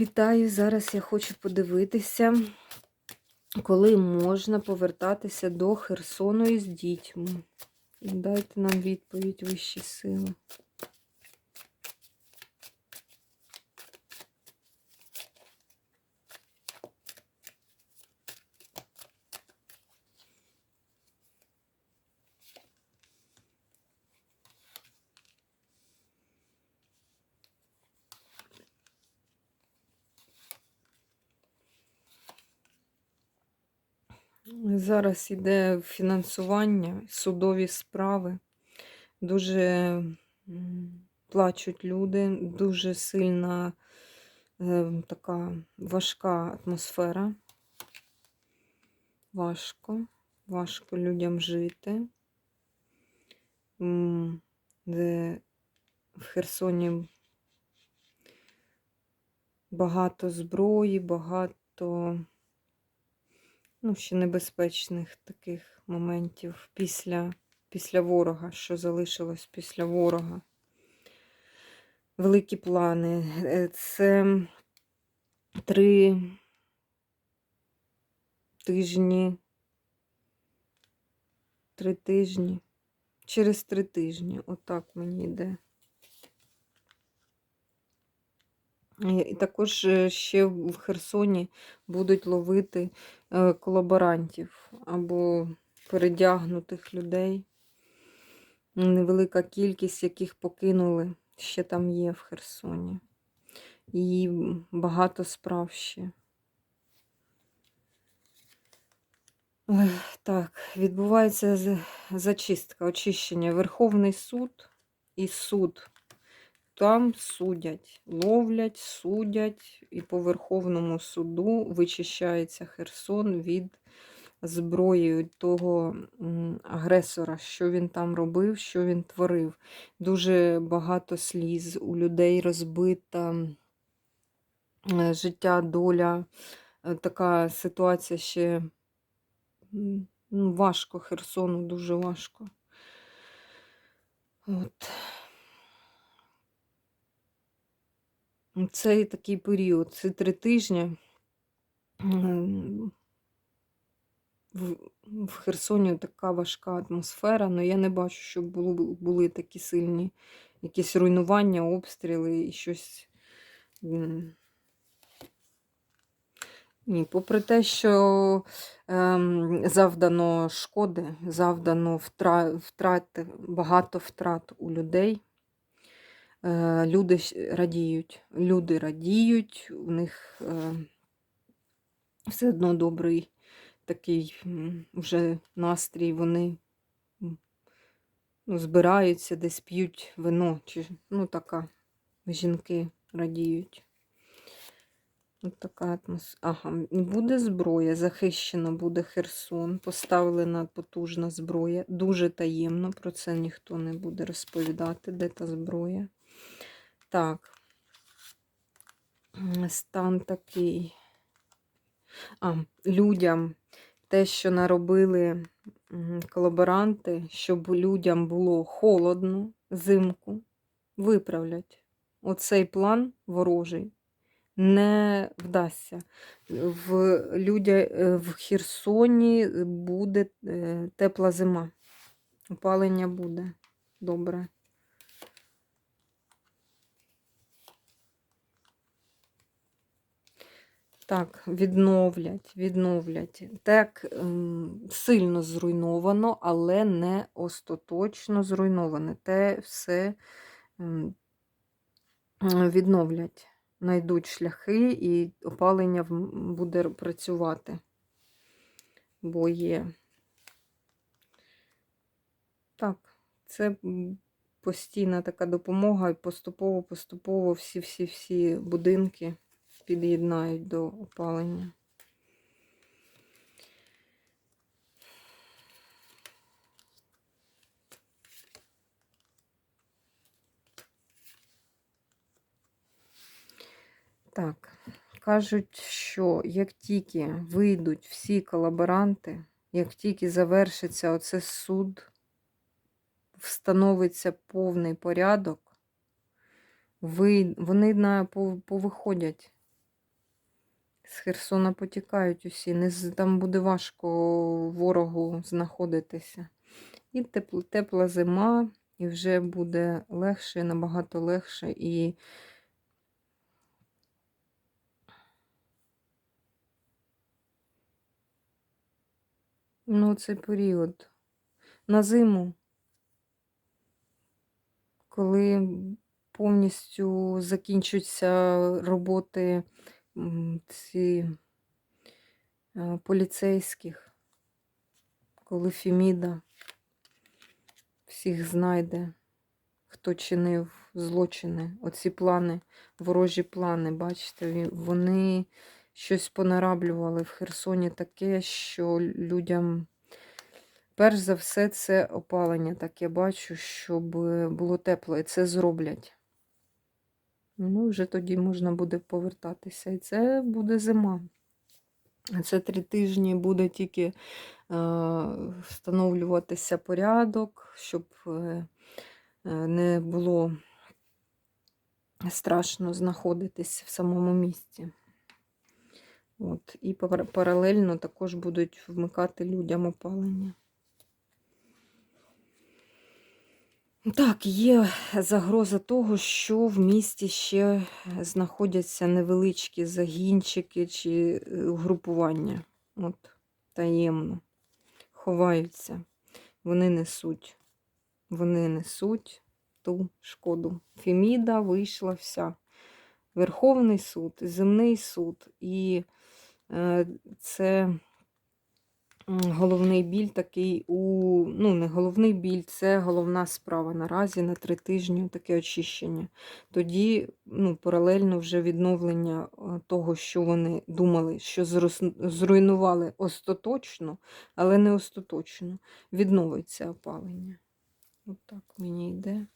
Вітаю! Зараз я хочу подивитися, коли можна повертатися до Херсону із дітьми. Дайте нам відповідь вищі сили. Зараз іде фінансування, судові справи. Дуже плачуть люди, дуже сильна е, така важка атмосфера. Важко, важко людям жити. Де в Херсоні багато зброї, багато ну, ще небезпечних таких моментів після, після ворога, що залишилось після ворога. Великі плани. Е, Це три тижні. Три тижні. Через три тижні. Отак мені йде. І і також е, ще в Херсоні будуть ловити е, колаборантів або передягнутих людей. Невелика кількість, яких покинули, ще там є в Херсоні. І багато справ ще. Так, відбувається зачистка, очищення. Верховний суд і суд там судять, ловлять, судять, і по Верховному суду вичищається Херсон від зброї того агресора, що він там робив, що він творив. Дуже багато сліз у людей розбита е, життя, доля. Е, Така ситуація ще ну, важко Херсону, дуже важко. От. Цей такий період, ці три тижні в, Херсоні така важка атмосфера, але я не бачу, щоб було, були такі сильні якісь руйнування, обстріли і щось. Ні, попри те, що ем, завдано шкоди, завдано втра, втрат, багато втрат у людей. Е, люди радіють. Люди радіють, у них е, все одно добрий такий вже настрій, вони ну, збираються, десь п'ють вино, чи ну така жінки радіють. От така атмосфера. Ага, буде зброя, захищено буде Херсон, поставлена потужна зброя. Дуже таємно, про це ніхто не буде розповідати, де та зброя. Так. Стан такий. А, людям те, що наробили колаборанти, щоб людям було холодно зимку, виправлять. Оцей план ворожий не вдасться. В, людя, е, в Херсоні буде е, тепла зима. Опалення буде добре. Так, відновлять, відновлять. Так ем, сильно зруйновано, але не остаточно зруйноване. Те все ем, відновлять, знайдуть шляхи і опалення буде працювати. Бо є. Так, це постійна така допомога, і поступово-поступово всі-всі-всі будинки під'єднають до опалення. Так, кажуть, що як тільки вийдуть всі колаборанти, як тільки завершиться оце суд, встановиться повний порядок, вони повиходять З Херсона потікають усі. Не там буде важко ворогу знаходитися. І тепл, тепла зима, і вже буде легше, набагато легше. І ну, цей період на зиму, коли повністю закінчуються роботи ці е, поліцейських, коли Феміда всіх знайде, хто чинив злочини. Оці плани, ворожі плани, бачите, вони щось понараблювали в Херсоні таке, що людям. Перш за все, це опалення, так я бачу, щоб було тепло, і це зроблять. Ну, вже тоді можна буде повертатися. І це буде зима. Це три тижні буде тільки е, встановлюватися порядок, щоб е, е, не було страшно знаходитись в самому місці. От. І паралельно також будуть вмикати людям опалення. Так, є загроза того, що в місті ще знаходяться невеличкі загінчики чи е, угрупування. От, таємно. Ховаються. Вони несуть. Вони несуть ту шкоду. Феміда вийшла вся. Верховний суд, земний суд. І е, це головний біль такий у. Ну, не головний біль, це головна справа наразі на три тижні таке очищення. Тоді ну, паралельно вже відновлення е, того, що вони думали, що зруйнували остаточно, але не остаточно. Відновиться опалення. От так мені йде.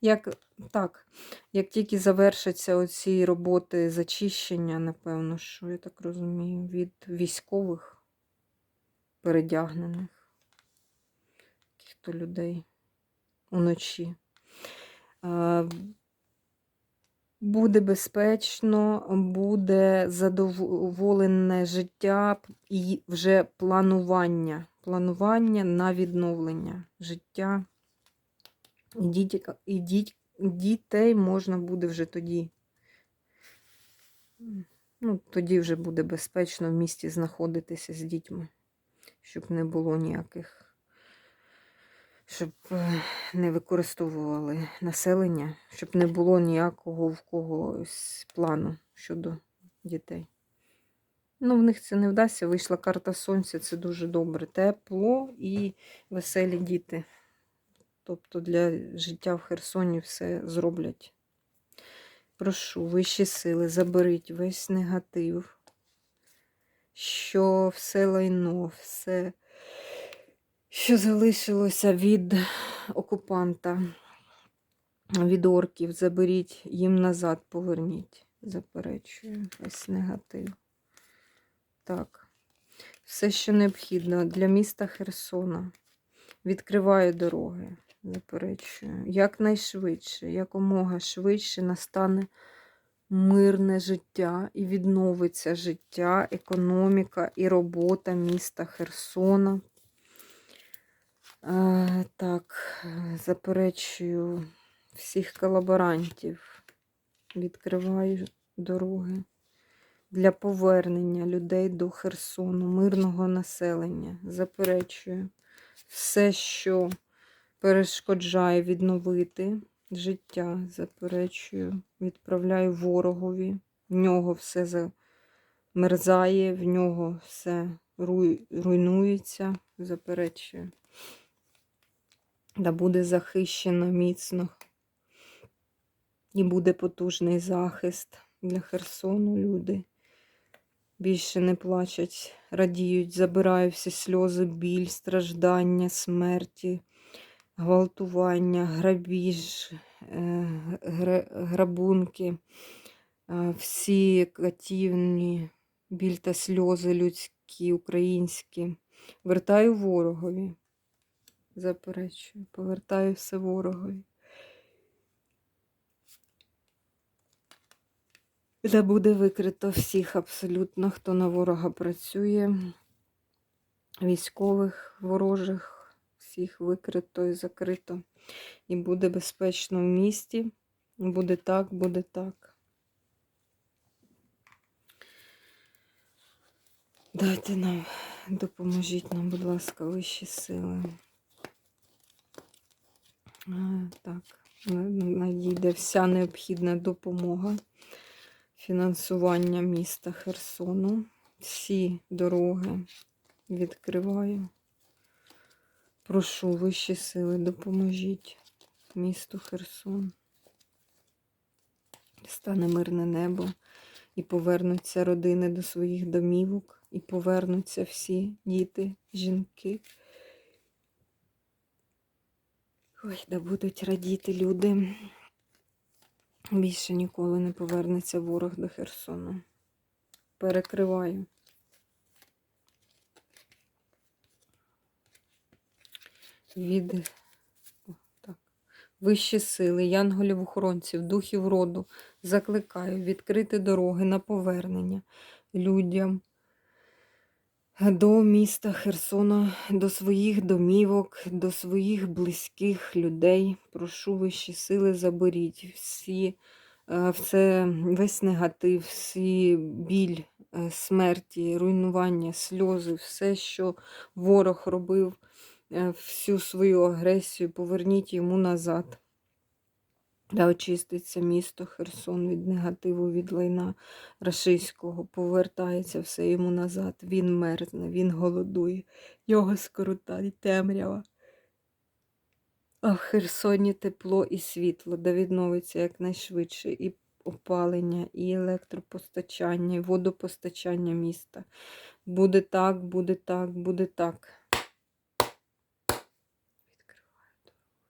Як, так, як тільки завершаться оці роботи зачищення, напевно, що я так розумію, від військових передягнених яких-то людей уночі. Е, Буде безпечно, буде задоволене життя і вже планування. Планування на відновлення життя. І, діті, і діть, дітей можна буде вже тоді. Ну, тоді вже буде безпечно в місті знаходитися з дітьми, щоб не було ніяких, щоб е, не використовували населення, щоб не було ніякого в когось плану щодо дітей. Ну, в них це не вдасться. Вийшла карта сонця, це дуже добре. Тепло і веселі діти. Тобто для життя в Херсоні все зроблять. Прошу, вищі сили, заберіть весь негатив, що все лайно, все, що залишилося від окупанта, від орків, заберіть їм назад, поверніть. Заперечую, весь негатив. Так, все, що необхідно для міста Херсона. Відкриваю дороги, заперечую. Якнайшвидше, якомога швидше настане мирне життя і відновиться життя, економіка і робота міста Херсона. Е, так, заперечую всіх колаборантів. Відкриваю дороги для повернення людей до Херсону, мирного населення. Заперечую все, що перешкоджає відновити життя, заперечую, відправляю ворогові. В нього все замерзає, в нього все руйнується, заперечую. Да буде захищено міцно. І буде потужний захист для Херсону. Люди більше не плачуть, радіють, забираю всі сльози, біль, страждання, смерті, гвалтування, грабіж, е, грабунки, е, всі катівні, біль та сльози людські, українські. Вертаю ворогові. Заперечую, повертаю все ворогові. де буде викрито всіх абсолютно, хто на ворога працює, військових, ворожих, всіх викрито і закрито. І буде безпечно в місті. Буде так, буде так. Дайте нам, допоможіть нам, будь ласка, вищі сили. Так, на- надійде вся необхідна допомога, фінансування міста Херсону. Всі дороги відкриваю. Прошу вищі сили, допоможіть місту Херсон. Стане мирне небо, і повернуться родини до своїх домівок, і повернуться всі діти, жінки. Ой, да будуть радіти люди. Більше ніколи не повернеться ворог до Херсону. Перекриваю. Від так. вищі сили, янголів-охоронців, духів роду закликаю відкрити дороги на повернення людям до міста Херсона, до своїх домівок, до своїх близьких людей. Прошу вищі сили, заберіть всі, е, все, весь негатив, всі біль, е, смерті, руйнування, сльози, все, що ворог робив, всю свою агресію, поверніть йому назад. Да очиститься місто Херсон від негативу, від лайна рашистського, повертається все йому назад. Він мерзне, він голодує, його скрута темрява. А в Херсоні тепло і світло, де відновиться якнайшвидше і опалення, і електропостачання, і водопостачання міста. Буде так, буде так, буде так. Відкриваю дорогу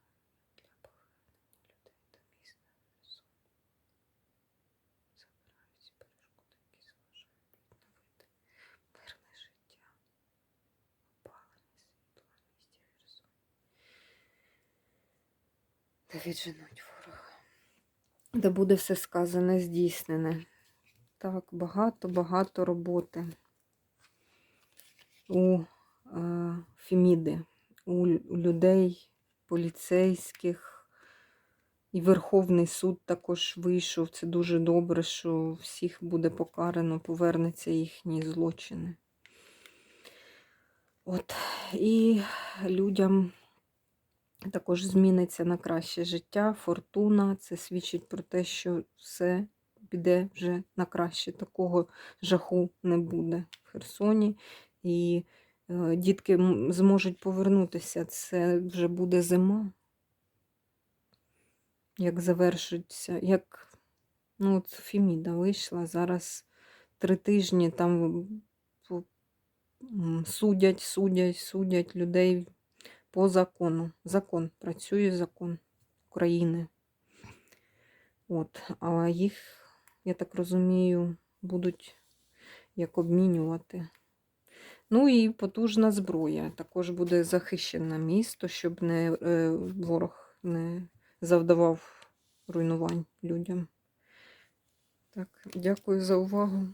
для повернення людей до міста Херсон. Забираю ці перешкоди, які заважають відновити мирне життя, опалення світла в місті Херсон. Та відженуть ворога. Де буде все сказане, здійснене. Так, багато, багато роботи у е, Феміди, у людей, поліцейських. І Верховний суд також вийшов. Це дуже добре, що всіх буде покарано, повернеться їхні злочини. От. І людям також зміниться на краще життя, фортуна. Це свідчить про те, що все піде вже на краще. Такого жаху не буде в Херсоні. І е, дітки зможуть повернутися. Це вже буде зима. Як завершиться, як ну, от Феміда вийшла, зараз три тижні там судять, судять, судять людей по закону. Закон працює закон України. От, а їх, я так розумію, будуть як обмінювати. Ну і потужна зброя. Також буде захищено місто, щоб не, е, ворог не завдавав руйнувань людям. Так, дякую за увагу.